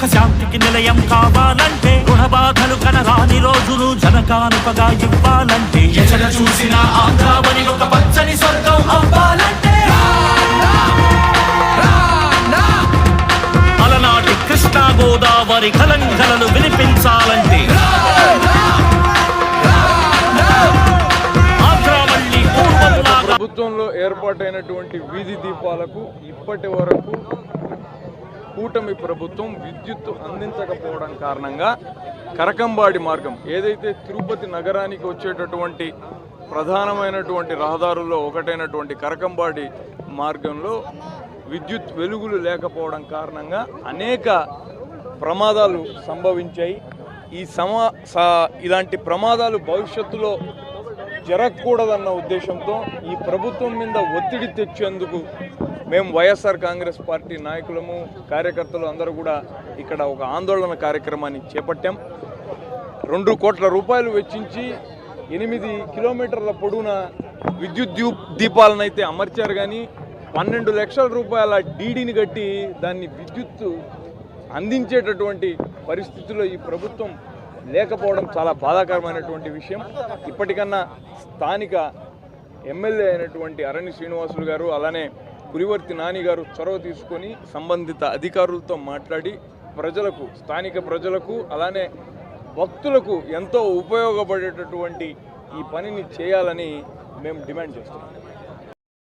సుఖశాంతికి నిలయం కావాలంటే రుణ బాధలు కనరాని రోజులు జనకానుకగా ఇవ్వాలంటే. ఎచట చూసిన ఆంధ్రావని ఒక పచ్చని స్వర్గం అవ్వాలంటే. అలనాటి కృష్ణా గోదావరి కలంకలను వినిపించాలంటే. ప్రభుత్వంలో ఏర్పాటైనటువంటి వీధి దీపాలకు ఇప్పటి వరకు కూటమి ప్రభుత్వం విద్యుత్ అందించకపోవడం కారణంగా కరకంబాడి మార్గం ఏదైతే తిరుపతి నగరానికి వచ్చేటటువంటి ప్రధానమైనటువంటి రహదారుల్లో ఒకటైనటువంటి కరకంబాడి మార్గంలో విద్యుత్ వెలుగులు లేకపోవడం కారణంగా అనేక ప్రమాదాలు సంభవించాయి. ఈ సమా ఇలాంటి ప్రమాదాలు భవిష్యత్తులో జరగకూడదన్న ఉద్దేశంతో ఈ ప్రభుత్వం మీద ఒత్తిడి తెచ్చేందుకు మేము వైఎస్ఆర్ కాంగ్రెస్ పార్టీ నాయకులము కార్యకర్తలు అందరూ కూడా ఇక్కడ ఒక ఆందోళన కార్యక్రమాన్ని చేపట్టాం. రెండు కోట్ల రూపాయలు వెచ్చించి ఎనిమిది కిలోమీటర్ల పొడవున విద్యుత్ దీపాలను అయితే అమర్చారు కానీ పన్నెండు లక్షల రూపాయల డీడీని కట్టి దాన్ని విద్యుత్ అందించేటటువంటి పరిస్థితిలో ఈ ప్రభుత్వం లేకపోవడం చాలా బాధాకరమైనటువంటి విషయం. ఇప్పటికన్నా స్థానిక ఎమ్మెల్యే అయినటువంటి అరణ్య శ్రీనివాసులు గారు అలానే పులివర్తి నాని గారు చొరవ తీసుకొని సంబంధిత అధికారులతో మాట్లాడి ప్రజలకు స్థానిక ప్రజలకు అలానే భక్తులకు ఎంతో ఉపయోగపడేటటువంటి ఈ పనిని చేయాలని మేము డిమాండ్ చేస్తున్నాం.